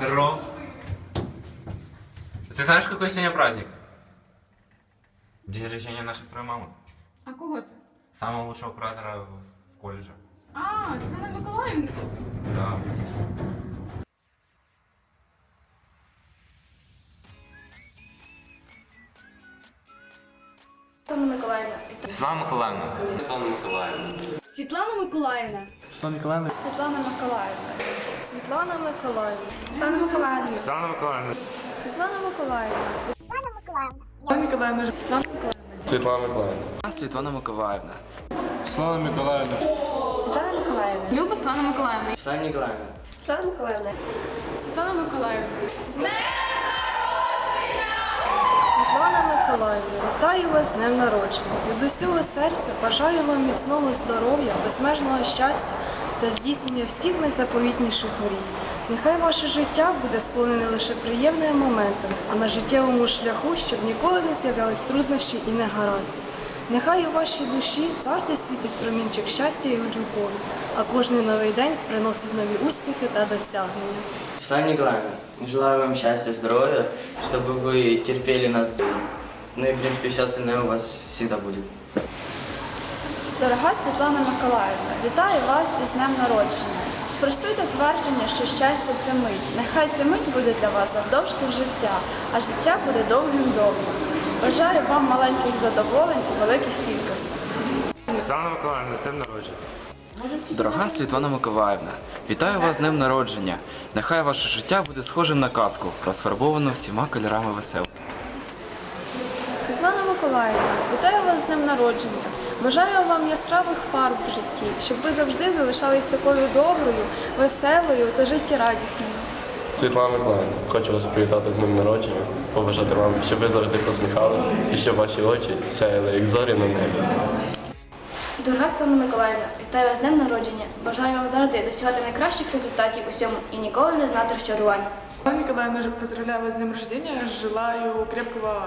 Здоров. Ты знаешь, какой сегодня праздник? День рождения нашей второй мамы. А кого це? Самого лучшего куратора в колледже. А, Світлана Миколаївна. Да. Світлана Миколаївна. Слава Миколаївна. Слава Миколаївна. Світлана Миколаївна. Слава Ніколаївна. Світлана Миколаївна. Світлана Миколаївна. Світлана Миколаївна. Слава Миколаївна. Світлана Миколаївна. Світлана Миколаївна. Світлана Миколаївна. Слава Миколаївна. Світлана Миколаївна. Люба Світлана Миколаївна. Світлана Ніколаївна. Світлана Миколаївна. Світлана Миколаївна. Світлана Миколаївна, вітаю вас з днем народження. Від усього серця бажаю вам міцного здоров'я, безмежного щастя та здійснення всіх найзаповітніших мрій. Нехай ваше життя буде сповнене лише приємними моментами, а на життєвому шляху, щоб ніколи не з'являлись труднощі і негаразди. Нехай у вашій душі завжди світить промінчик щастя і любові, а кожний новий день приносить нові успіхи та досягнення. Светлана Николаевна, желаю вам счастья, здоровья, чтобы вы терпели нас. Ну и, в принципе, все остальное у вас всегда будет. Дорога Світлана Миколаївна, вітаю вас із днем народження. Спростуйте твердження, що щастя це мить. Нехай ця мить буде для вас завдовжки життя, а життя буде довгим-довгим. Бажаю вам маленьких задоволень у великих кількостях. Слава Миколаївна, з днем народження. Дорога Світлана Миколаївна, вітаю вас з днем народження. Нехай ваше життя буде схожим на казку, розфарбовано всіма кольорами весел. Світлана Миколаївна, вітаю вас з днем народження. Бажаю вам яскравих фарб в житті, щоб ви завжди залишались такою доброю, веселою та життєрадісною. Світлана Миколаївна, хочу вас привітати з днем народження, побажати вам, щоб ви завжди посміхалися і щоб ваші очі сяяли, як зорі на небі. Дорога Світлана Миколаївна, вітаю вас з днем народження. Бажаю вам завжди досягати найкращих результатів у всьому і ніколи не знати розчарувань. Анна Николаевна, поздравляю вас с днем рождения. Желаю крепкого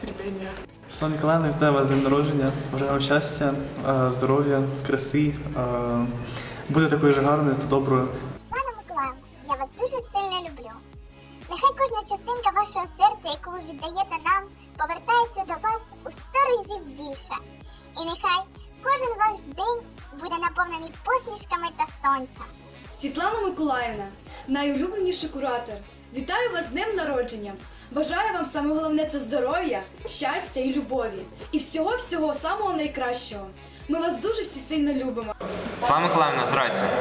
терпения. Слава Ніколаївна, вітаю вас з днем народження. Бажаю вам щастя, е, здоров'я, краси. е, Бути такою ж гарною та доброю. Я вас дуже сильно люблю. Нехай кожна частинка вашого серця, яку ви віддаєте нам, повертається до вас у сто разів більше. І нехай кожен ваш день буде наповнений посмішками та сонцем. Світлана Миколаївна, найулюбленіший куратор. Вітаю вас з днем народження. Бажаю вам саме головне це здоров'я, щастя і любові. І всього-всього самого найкращого. Ми вас дуже всі сильно любимо. Слава Миколаївна, здрасте.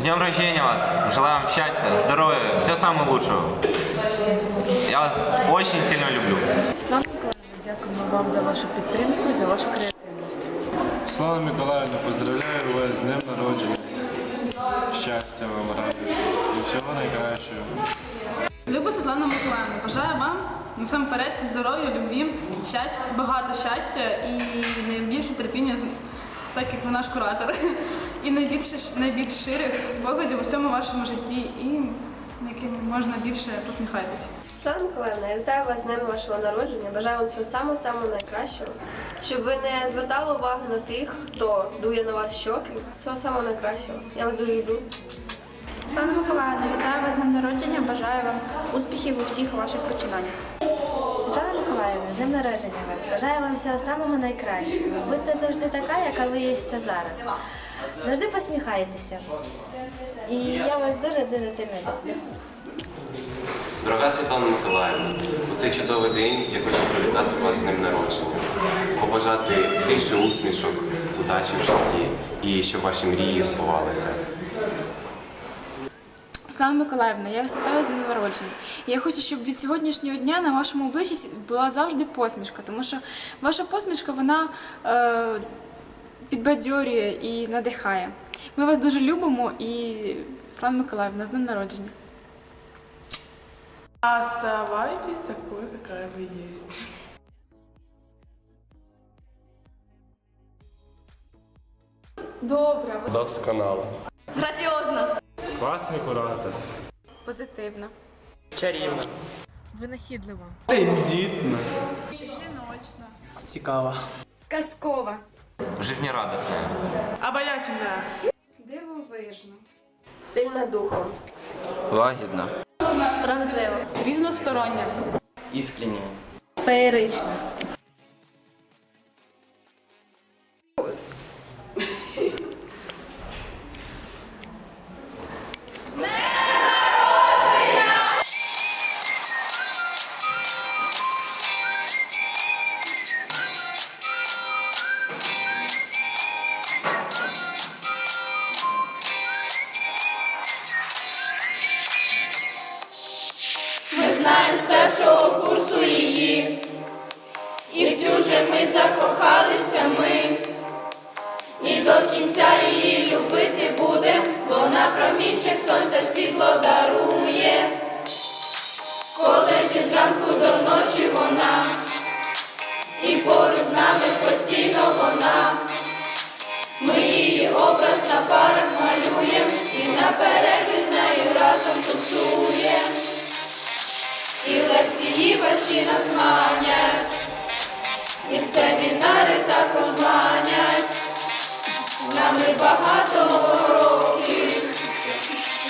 С днем рождения вас. Желаю вам счастья, здоровья, всего самого лучшего. Я вас очень сильно люблю. Світлана Миколаївна, дякуємо вам за вашу підтримку і за вашу креативність. Слава Миколаївна, поздравляю вас з днем народження. Щастя вам, радості і всього найкращого. Люба Світлана Миколаївна, бажаю вам насамперед здоров'я, любві, щастя, багато щастя і найбільше терпіння, так як ви наш куратор. І найбільше найбільш ширих спогадів у всьому вашому житті і яким можна більше посміхатися. Світлана Миколаївна, я вітаю вас з днем вашого народження. Бажаю вам всього самого самого найкращого. Щоб ви не звертали увагу на тих, хто дує на вас щоки. Всього самого найкращого. Я вас дуже люблю. Світлана Миколаївна, вітаю вас з днем народження. Бажаю вам успіхів у всіх ваших починаннях. Світлана Миколаївна, з днем народження вас. Бажаю вам всього самого найкращого. Будьте завжди така, яка ви є зараз. Завжди посміхайтеся. І я вас дуже-дуже сильно люблю. Дорога Світлана Миколаївна, у цей чудовий день я хочу привітати вас з днем народження, побажати більше усмішок, удачі в житті і щоб ваші мрії збувалися. Слава Миколаївна, я вас вітаю з днем народження. Я хочу, щоб від сьогоднішнього дня на вашому обличчі була завжди посмішка, тому що ваша посмішка вона е, підбадьорює і надихає. Ми вас дуже любимо і Слава Миколаївна, з днем народження. Оставайтесь такой, какая вы есть. Добре, Досконало. граціозно. Класний куратор. Позитивно. Чарівно. Винахидлива. Тендітно. Цікаво. Казкова. Жизнерадостная. Обаятельная. Дивовижно, Сильна духом. Лагідна. Справедливо. Різностороння. Іскренні. Феєрично. Ми знаємо з першого курсу її, і в цю же мить закохалися ми, і до кінця її любити будем, нами багато років,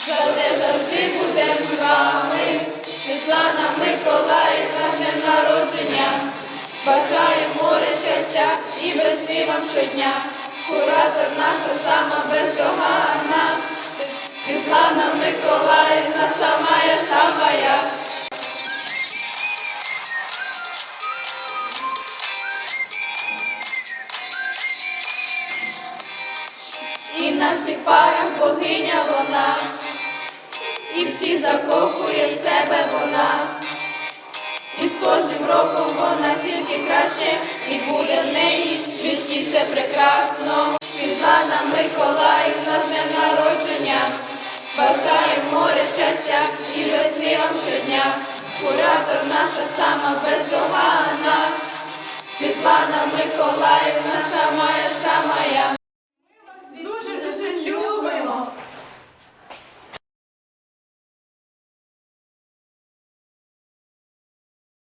зате завжди будем з вами. Світлана Миколаївна, днем народження, бажаємо море щастя і весни вам щодня. Куратор наша сама бездоганна, Світлана Миколаївна, самая, самая. І на всіх парах богиня вона, і всіх закохує в себе вона. І з кожним роком вона тільки краще, і буде в неї в житті все прекрасно. Світлана Миколаївна з днем народження, бажаємо море щастя і весни вам щодня. Куратор наша сама бездоганна, Світлана Миколаївна.